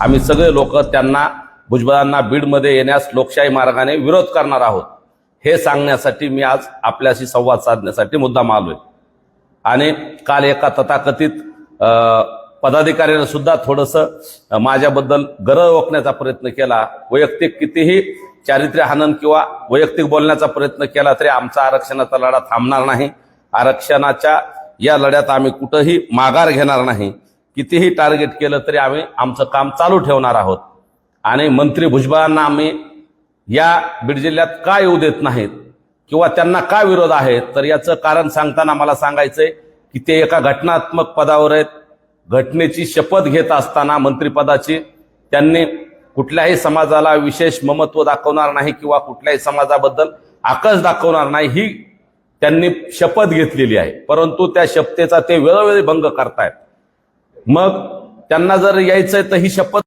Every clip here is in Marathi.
आम्ही सगळे लोक त्यांना भुजबळांना बीडमध्ये येण्यास लोकशाही मार्गाने विरोध करणार आहोत. हे सांगण्यासाठी मी आज आपल्याशी संवाद साधण्यासाठी मुद्दाम आहे आणि काल एका तथाकथित अ, सुद्धा थोडंसं माझ्याबद्दल गरज ओखण्याचा प्रयत्न केला. वैयक्तिक कितीही चारित्र्य हनन किंवा वैयक्तिक बोलण्याचा प्रयत्न केला तरी आमचा आरक्षणाचा लढा थांबणार नाही. आरक्षणाच्या या लढ्यात आम्ही कुठंही माघार घेणार नाही. कितीही टार्गेट केलं तरी आम्ही आमचं काम चालू ठेवणार आहोत. आणि मंत्री भुजबळांना आम्ही या बीड जिल्ह्यात का येऊ देत नाहीत किंवा त्यांना का विरोध आहे तर याचं कारण सांगताना मला सांगायचंय की ते एका घटनात्मक पदावर आहेत. घटनेची शपथ घेत असताना मंत्रिपदाची त्यांनी कुठल्याही समाजाला विशेष ममत्व दाखवणार नाही किंवा कुठल्याही समाजाबद्दल आकस दाखवणार नाही ही त्यांनी शपथ घेतलेली आहे. परंतु त्या शपथेचा ते वेळोवेळी भंग करतायत. मग त्यांना जर यायचंय तर ही शपथ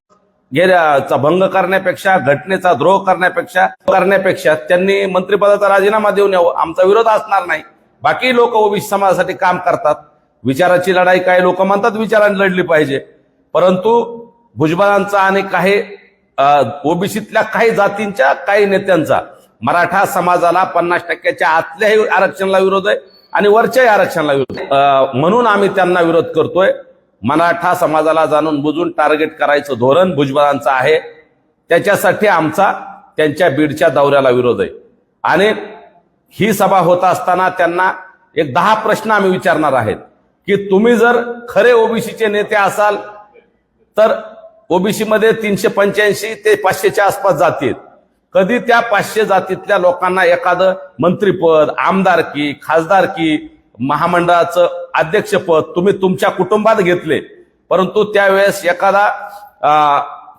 घेण्याचा भंग करण्यापेक्षा घटनेचा द्रोह करण्यापेक्षा करण्यापेक्षा त्यांनी मंत्रिपदाचा राजीनामा देऊन यावं. आमचा विरोध असणार नाही. बाकी लोक ओबीसी समाजासाठी काम करतात. विचाराची लढाई काही लोक म्हणतात विचारांनी लढली पाहिजे. परंतु भुजबळांचा आणि काही ओबीसीतल्या काही जातींच्या काही नेत्यांचा मराठा समाजाला पन्नास टक्क्याच्या आतल्याही आरक्षणाला विरोध आहे आणि वरच्याही आरक्षणाला विरोध म्हणून आम्ही त्यांना विरोध करतोय. मराठा समाजाला जाणून बुजून टार्गेट करायचं धोरण भुजबळांचं आहे. त्याच्यासाठी आमचा त्यांच्या बीडच्या दौऱ्याला विरोध आहे. आणि ही सभा होत असताना त्यांना एक दहा प्रश्न आम्ही विचारणार आहेत. की तुम्ही जर खरे ओबीसीचे नेते असाल तर ओबीसीमध्ये तीनशे पंच्याऐंशी ते पाचशेच्या आसपास जातील कधी त्या पाचशे जातीतल्या लोकांना एखादं मंत्रीपद आमदारकी खासदारकी महामंडळाचं अध्यक्षपद तुम्ही तुमच्या कुटुंबात घेतले. परंतु त्यावेळेस एखादा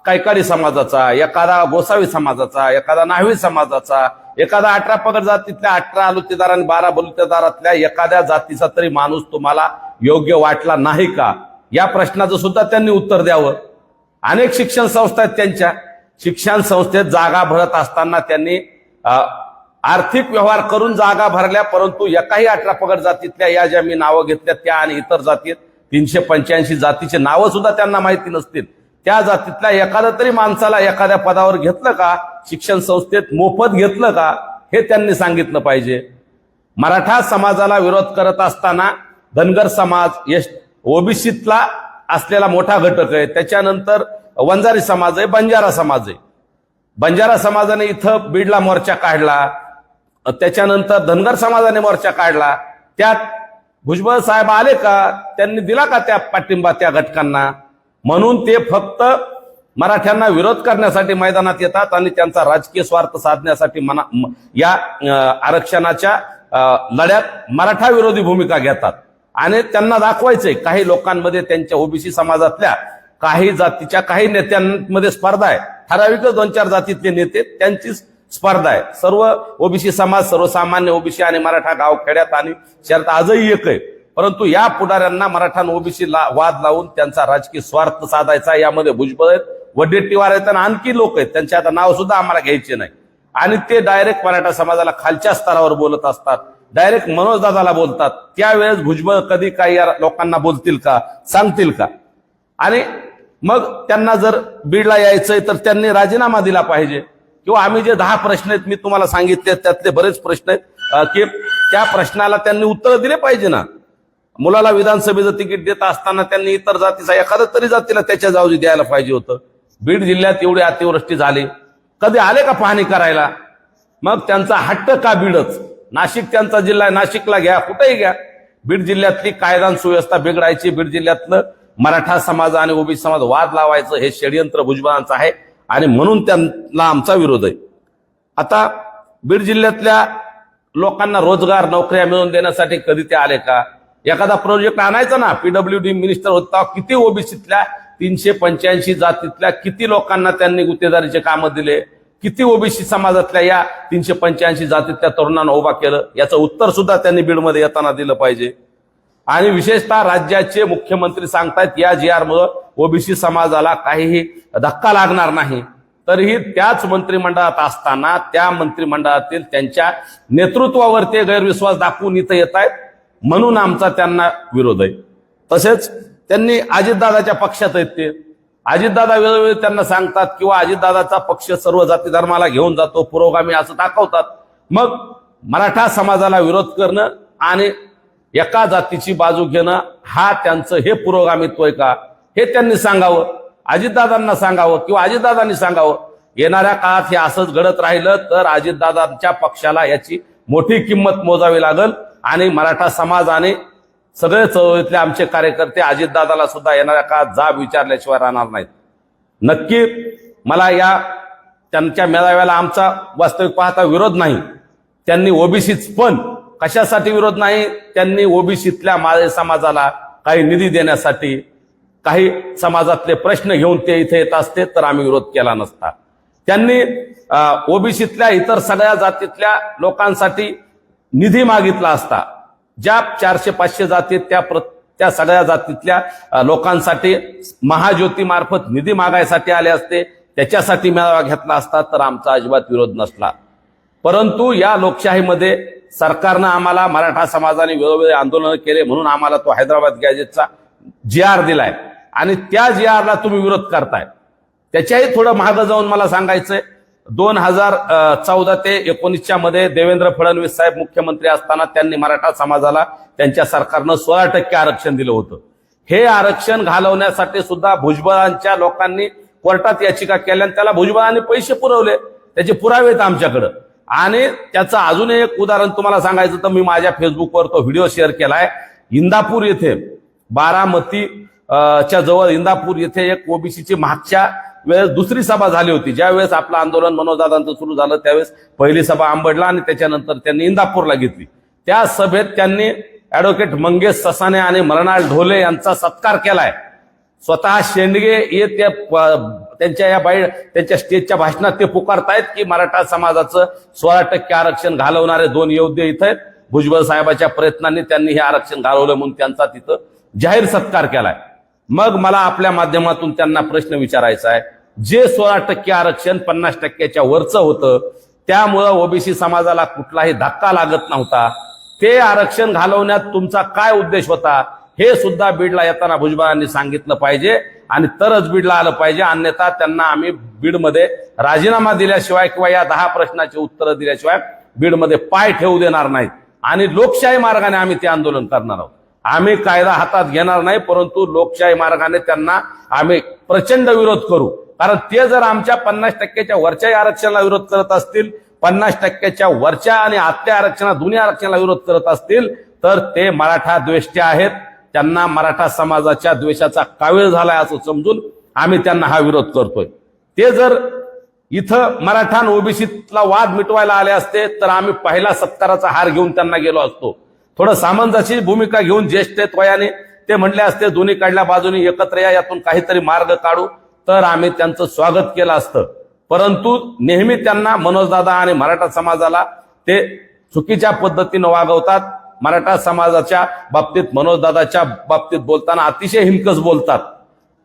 कायकारी समाजाचा एखादा गोसावी समाजाचा एखादा नाहवी समाजाचा एखादा अठरा पगड जातीतल्या अठरा अलुतेदार आणि बारा बलुतेदारातल्या एखाद्या जातीचा तरी माणूस तुम्हाला योग्य वाटला नाही का? या प्रश्नाचं सुद्धा त्यांनी उत्तर द्यावं. अनेक शिक्षण संस्था आहेत त्यांच्या. शिक्षण संस्थेत जागा भरत असताना त्यांनी आर्थिक व्यवहार करून जागा भरल्या परंतु एकाही अठरा पगड जातीतल्या या ज्या मी नावं घेतल्या त्या आणि इतर जातीत तीनशे पंच्याऐंशी जातीचे नावं सुद्धा त्यांना माहिती नसतील. त्या जातीतल्या एखाद्या तरी माणसाला एखाद्या पदावर घेतलं का? शिक्षण संस्थेत मोफत घेतलं का? हे त्यांनी सांगितलं पाहिजे. मराठा समाजाला विरोध करत असताना धनगर समाज एस ओबीसीतला असलेला मोठा घटक आहे. त्याच्यानंतर वंजारी समाज आहे बंजारा समाज आहे. बंजारा समाजाने इथं बीडला मोर्चा काढला. त्याच्यानंतर धनगर समाजाने मोर्चा काढला. त्यात भुजबळ साहेब आले का त्यांनी दिला का त्या पाठिंबा त्या घटकांना? म्हणून ते फक्त मराठ्यांना विरोध करण्यासाठी मैदानात येतात आणि त्यांचा राजकीय स्वार्थ साधण्यासाठी मना या आरक्षणाच्या लढ्यात मराठा विरोधी भूमिका घेतात. आणि त्यांना दाखवायचंय काही लोकांमध्ये त्यांच्या ओबीसी समाजातल्या काही जातीच्या काही नेत्यांमध्ये स्पर्धा आहे. ठराविकच दोन चार जातीतले नेते त्यांची स्पर्धा आहे. सर्व ओबीसी समाज सर्वसामान्य ओबीसी आणि मराठा गाव खेड्यात आणि शहरात आजही एक आहे. परंतु या पुढाऱ्यांना मराठा ओबीसी ला, वाद लावून त्यांचा राजकीय स्वार्थ साधायचा यामध्ये भुजबळ आहेत वडेट्टीवार आहेत आणि आणखी लोक आहेत. त्यांचे आता नाव सुद्धा आम्हाला घ्यायचे नाही. आणि ते डायरेक्ट मराठा समाजाला खालच्या स्तरावर बोलत असतात. डायरेक्ट मनोजदादाला बोलतात. त्यावेळेस भुजबळ कधी काही या लोकांना बोलतील का सांगतील का? आणि मग त्यांना जर बीडला यायचंय तर त्यांनी राजीनामा दिला पाहिजे. किंवा आम्ही जे दहा प्रश्न आहेत मी तुम्हाला सांगितले त्यातले बरेच प्रश्न आहेत की त्या प्रश्नाला त्यांनी उत्तर दिले पाहिजे ना. मुलाला विधानसभेचं तिकीट देत असताना त्यांनी इतर जातीचा एखादा तरी जातीला त्याच्या जाऊजी द्यायला पाहिजे होतं. बीड जिल्ह्यात एवढी अतिवृष्टी झाली. कधी आले का पाहणी करायला? मग त्यांचा हट्ट का बीडच? नाशिक त्यांचा जिल्हा आहे नाशिकला घ्या कुठेही घ्या. बीड जिल्ह्यातली कायदा सुव्यवस्था बिघडायची बीड जिल्ह्यातलं मराठा समाज आणि ओबीसी समाज वाद लावायचं हे षडयंत्र भुजबळांचं आहे. आणि म्हणून त्यांना आमचा विरोध आहे. आता बीड जिल्ह्यातल्या लोकांना रोजगार नोकऱ्या मिळवून देण्यासाठी कधी ते आले का? एखादा प्रोजेक्ट आणायचा ना पीडब्ल्यू डी मिनिस्टर होता किती ओबीसीतल्या तीनशे पंच्याऐंशी जातीतल्या किती लोकांना त्यांनी गुत्तेदारीचे कामं दिले? किती ओबीसी समाजातल्या या तीनशे पंच्याऐंशी जातीतल्या तरुणांना उभा केलं? याचं उत्तर सुद्धा त्यांनी बीडमध्ये येताना दिलं पाहिजे. आणि विशेषतः राज्याचे मुख्यमंत्री सांगतायत या जी आर मुळे ओबीसी समाजाला काहीही धक्का लागणार नाही. तरीही त्याच मंत्रिमंडळात असताना त्या मंत्रिमंडळातील त्यांच्या नेतृत्वावर ते गैरविश्वास दाखवून इथं येत आहेत. म्हणून आमचा त्यांना विरोध आहे. तसेच त्यांनी अजितदादाच्या पक्षात आहेत ते. अजितदादा वेळोवेळी त्यांना सांगतात किंवा अजितदादाचा पक्ष सर्व जाती धर्माला घेऊन जातो पुरोगामी असं दाखवतात. मग मराठा समाजाला विरोध करणं आणि एका जातीची बाजू घेणं हा त्यांचं हे पुरोगामित्व आहे का? हे त्यांनी सांगावं अजितदादांना सांगावं किंवा अजितदादांनी सांगावं येणाऱ्या काळात हे असंच घडत राहिलं तर अजितदादांच्या पक्षाला याची मोठी किंमत मोजावी लागल आणि मराठा समाजाने सगळे चळवळीतले आमचे कार्यकर्ते अजितदादाला सुद्धा येणाऱ्या काळात जाब विचारल्याशिवाय राहणार नाहीत. नक्की मला या त्यांच्या मेळाव्याला आमचा वास्तविक पाहता विरोध नाही. त्यांनी ओबीसीच पण कशासाठी विरोध नाही? त्यांनी ओबीसीतल्या माळे समाजाला काही निधी देण्यासाठी काही समाजातले प्रश्न घेऊन ते इथे येत असते तर आम्ही विरोध केला नसता. त्यांनी ओबीसीतल्या इतर सगळ्या जातीतल्या लोकांसाठी निधी मागितला असता. ज्या चारशे पाचशे जाती त्या प्र त्या सगळ्या जातीतल्या लोकांसाठी महाज्योतीमार्फत निधी मागायसाठी आले असते त्याच्यासाठी मेळावा घेतला असता तर आमचा अजिबात विरोध नसला. परंतु या लोकशाहीमध्ये सरकारनं आम्हाला मराठा समाजाने वेळोवेळी आंदोलन केले म्हणून आम्हाला तो हैदराबाद गॅजेटचा जी आर दिलाय. आणि त्या जी आरला तुम्ही विरोध करताय. त्याच्याही थोडं मागं जाऊन मला सांगायचंय. दोन हजार चौदा ते एकोणीसच्या मध्ये देवेंद्र फडणवीस साहेब मुख्यमंत्री असताना त्यांनी मराठा समाजाला त्यांच्या सरकारनं सोळा टक्के आरक्षण दिलं होतं. हे आरक्षण घालवण्यासाठी सुद्धा भुजबळांच्या लोकांनी कोर्टात याचिका केल्या आणि त्याला भुजबळांनी पैसे पुरवले. त्याचे पुरावे आहेत आमच्याकडं. आणि त्याचं अजून एक उदाहरण तुम्हाला सांगायचं तर मी माझ्या फेसबुकवर तो व्हिडिओ शेअर केलाय. इंदापूर येथे बारामती च्या जवळ इंदापूर येथे एक ओबीसीची मागच्या वेळेस दुसरी सभा झाली होती. ज्या वेळेस आपलं आंदोलन मनोजदादांचं सुरू झालं त्यावेळेस पहिली सभा आंबडला आणि त्याच्यानंतर त्यांनी इंदापूरला घेतली. त्या सभेत त्यांनी ऍडव्होकेट मंगेश ससाने आणि मरणाल ढोले यांचा सत्कार केलाय. स्वतः शेंडगे हे त्यांच्या या बाई त्यांच्या स्टेजच्या भाषणात ते पुकारतायत की मराठा समाजाचं सोळा टक्के आरक्षण घालवणारे दोन योद्धे इथं आहेत. भुजबळ साहेबाच्या प्रयत्नांनी त्यांनी हे आरक्षण घालवलं म्हणून त्यांचा तिथं जाहीर सत्कार केलाय. मग मला आपल्या माध्यमातून त्यांना प्रश्न विचारायचा आहे. जे सोळा टक्के आरक्षण पन्नास टक्क्याच्या वरचं होतं त्यामुळं ओबीसी समाजाला कुठलाही धक्का लागत नव्हता. ते आरक्षण घालवण्यात तुमचा काय उद्देश होता हे सुद्धा बीडला येताना भुजबळांनी सांगितलं पाहिजे आणि तरच बीडला आलं पाहिजे. अन्यथा त्यांना आम्ही बीडमध्ये राजीनामा दिल्याशिवाय किंवा या दहा प्रश्नाची उत्तरं दिल्याशिवाय बीडमध्ये पाय ठेवू देणार नाहीत. आणि लोकशाही मार्गाने आम्ही ते आंदोलन करणार आहोत. आम्ही कायदा हातात घेणार नाही परंतु लोकशाही मार्गाने त्यांना आम्ही प्रचंड विरोध करू. कारण ते जर आमच्या पन्नास टक्क्याच्या वरच्याही आरक्षणाला विरोध करत असतील पन्नास टक्क्याच्या वरच्या आणि आतल्या आरक्षणा दोन्ही आरक्षणाला विरोध करत असतील तर ते मराठा द्वेष्टे आहेत. त्यांना मराठा समाजाच्या द्वेषाचा कावीळ झालाय असं समजून आम्ही त्यांना हा विरोध करतोय. ते जर इथं मराठा आणि ओबीसीतला वाद मिटवायला आले असते तर आम्ही पहिला सत्काराचा हार घेऊन त्यांना गेलो असतो. थोडं सामंजस्य भूमिका घेऊन ज्येष्ठ त्वयाने ते म्हटले असते दोन्ही काढल्या बाजूने एकत्र या यातून काहीतरी मार्ग काढू. तर आम्ही त्यांचं स्वागत केलं असतं. परंतु नेहमी त्यांना मनोजदादा आणि मराठा समाजाला ते चुकीच्या पद्धतीनं वागवतात. मराठा समाजाच्या बाबतीत मनोजदादाच्या बाबतीत बोलताना अतिशय हिमकस बोलतात.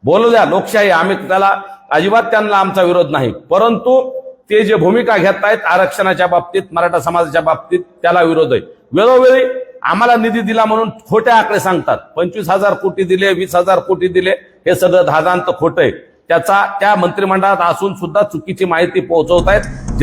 बोलू द्या लोकशाही आम्ही त्याला अजिबात त्यांना आमचा विरोध नाही. परंतु ते जे भूमिका घेत आहेत आरक्षणाच्या बाबतीत मराठा समाजाच्या बाबतीत त्याला विरोध आहे. वेळोवेळी आम्हाला निधी दिला म्हणून खोटे आकडे सांगतात. पंचवीस हजार कोटी दिले वीस हजार कोटी दिले हे सगळं धादांत खोटं आहे. त्याचा त्या मंत्रिमंडळात असून सुद्धा चुकीची माहिती पोहोचवत आहेत